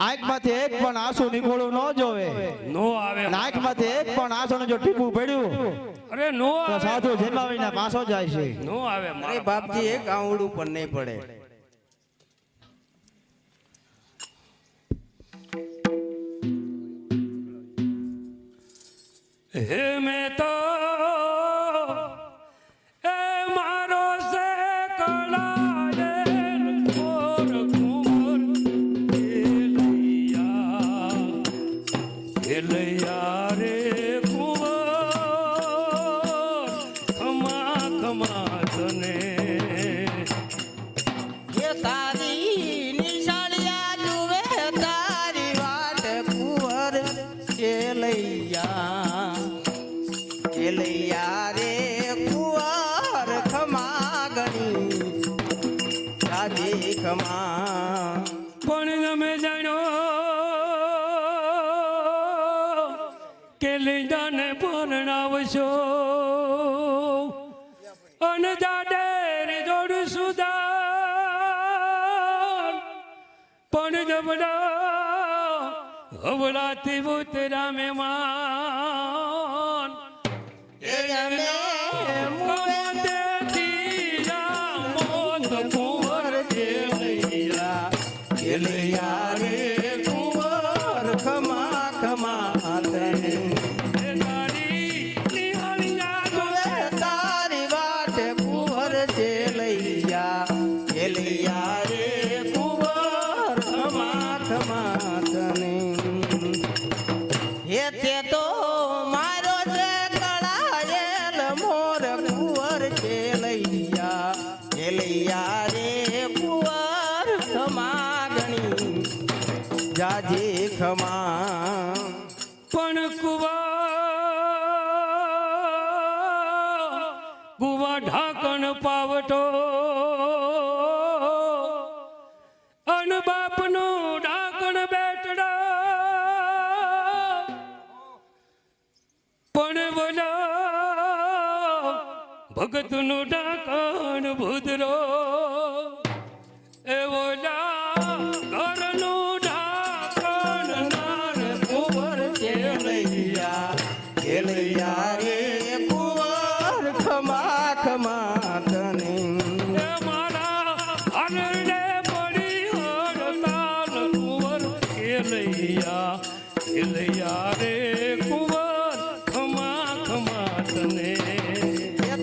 આંખમાંથી એક પણ આંસુ નીકળવું ન જોવે. નો આવે. આંખમાંથી એક પણ આંસુનું જો ટીપું પડ્યું અરે નો તો સાધુ જન્માવીને પાછો જાય છે. નો આવે અરે બાપજી એક આવડું પણ નહીં પડે. હે મેં તો ખમા ગણી રાજી ખમા પણ તમે જાણો કે લીંડાને પરણાવશો. અને જાડેર જોડું સુધા પણ જબડા હવડાથી ઉતરા મહેમાન એ કુંવર કેલૈયા કેલૈયા રે કુંવર માથ ખમા તને હે તે મારો કળાયેલ મોર કુંવર ચેલૈયા કેલૈયા રે કુંવર ખમા જાજે ખમા ઢાંકણ પાવટો. અન બાપનું ઢાંકણ બેટડા. પણ બોલા ભગતનું ડાકણ ભૂદરો. એ બોલા ખમા ખમા તને એ મારા આનંદે પડી હડતાલ કુંવર ખેલૈયા ખેલૈયા રે કુંવર ખમા ખમા તને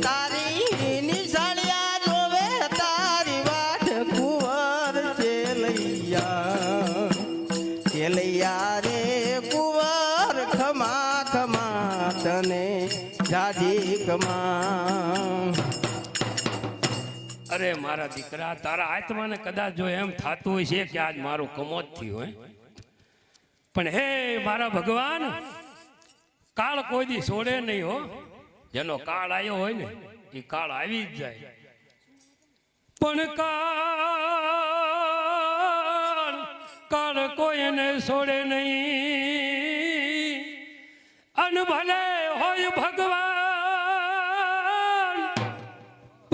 તારી નિશાળિયા જોવે તારી વાટ કુંવર કેલૈયા કેલૈયા રે કુંવર ખમા ખમા તને જાજી કમા અરે મારા દીકરા, તારા આત્માને કદાચ જો એમ થતું હોય છે કે આજ મારું કમોત થયું હોય પણ હે મારા ભગવાન, કાળ કોઈ દી છોડે નહીં હો. જેનો કાળ આવ્યો હોય ને, એ કાળ આવી જ જાય. પણ કાળ કાળ કોઈને છોડે નહીં. અન ભલે હોય ભગવાન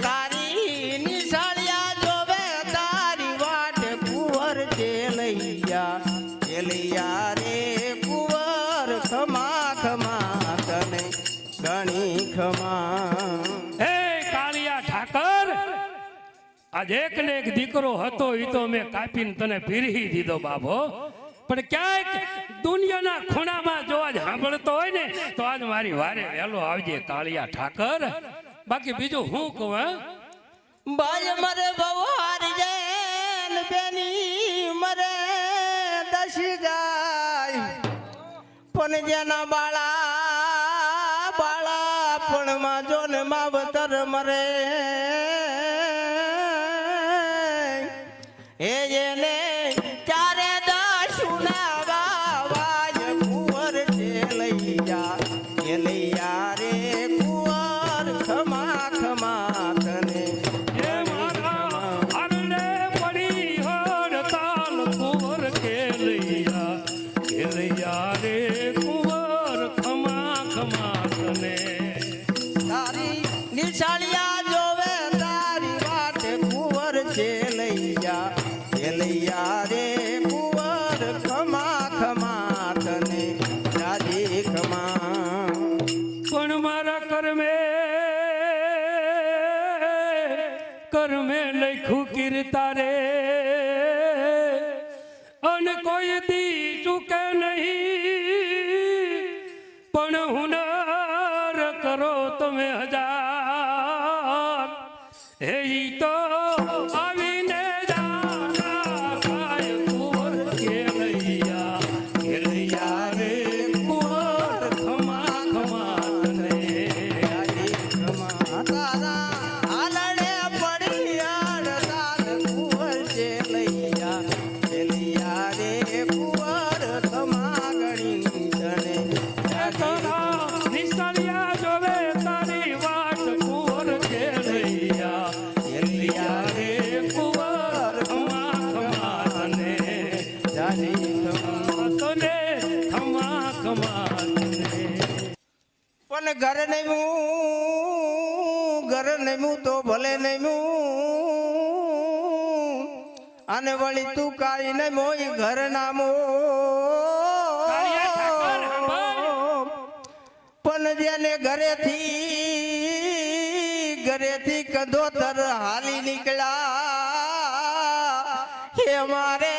હે નિશાળિયા જોવે તારી વાટ કુંવર ચેલૈયા રે કુંવર? ખમા ખમા ખમા. હે કાળિયા ઠાકર, આજ દીકરો હતો એ તો મેં કાપીને તને પીરહી દીધો બાબો પણ ક્યાંક દુનિયાના ખૂણામાં જો આજ સાંભળતો હોય ને, તો આજ મારી વારે વહેલો આવજે કાળિયા ઠાકર. બાકી બીજું હું કહું મરે ભવાર જૈન બેની મરે દશી જાય. પણ જેના બાળા બાળા પણ માં જોનમાં વતર મરે. એ જેને ચારે દસ સુના ગાવા જ કુંવર લઈ જા, એ કર્મે લખ્યું કીર્તા રે અને કોઈ દી ચૂકે નહીં, પણ હુનર કરો તમે હજાર. હે તો પણ ઘર નમ્યું ઘર નમ્યું તો ભલે નમ્યું. અને વળી તું કાઈ ન મોય ઘર નામો. જેને ઘરેથી ઘરેથી કદોતર હાલી નીકળ્યા. હે મારે